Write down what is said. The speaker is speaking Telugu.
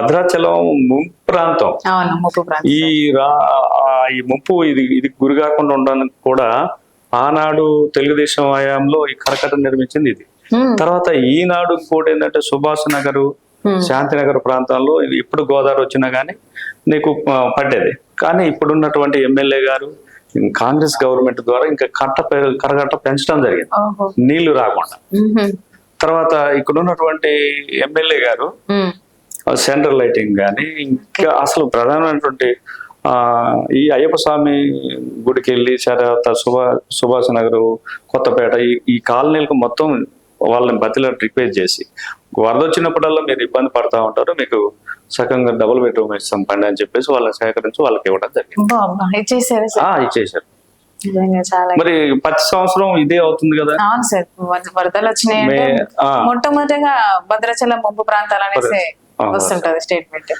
భద్రాచలం ముంపు ప్రాంతం. ఈ ఈ ముప్పు ఇది ఇది గురి కాకుండా ఉండడానికి కూడా ఆనాడు తెలుగుదేశం హయాంలో ఈ కరకట్ట నిర్మించింది ఇది. తర్వాత ఈనాడు ఇంకోటి ఏంటంటే సుభాష్ నగర్ శాంతినగర్ ప్రాంతాల్లో ఇది ఇప్పుడు గోదావరి వచ్చినా కానీ నీకు పడ్డేది. కానీ ఇప్పుడున్నటువంటి ఎమ్మెల్యే గారు కాంగ్రెస్ గవర్నమెంట్ ద్వారా ఇంకా కట్ట కరకట్ట పెంచడం జరిగింది. నీళ్ళు రాకుండా. తర్వాత ఇక్కడ ఉన్నటువంటి ఎమ్మెల్యే గారు ఉమ్, సెంట్రల్ లైటింగ్ కానీ ఇంకా అసలు ప్రధానమైనటువంటి ఈ అయ్యప్ప స్వామి గుడికి వెళ్ళి తర్వాత సుభా సుభాష్ నగర్ కొత్తపేట ఈ ఈ కాలనీలకు మొత్తం వాళ్ళని బతిలో రిక్వెస్ట్ చేసి వరద వచ్చినప్పుడల్లా మీరు ఇబ్బంది పడతా ఉంటారు మీకు సగంగా డబుల్ బెడ్రూమ్ ఇస్తాం పండి అని చెప్పేసి వాళ్ళని సేకరించి వాళ్ళకి ఇవ్వడం జరిగింది. ఇచ్చేసారు మరి ప్రతి సంవత్సరం ఇదే అవుతుంది కదా? అవును సార్ వరద- వరదలు ఆ. మొట్టమొదటిగా భద్రాచలం ముంపు ప్రాంతాలు అనేసి. వస్తుంటది స్టేట్మెంట్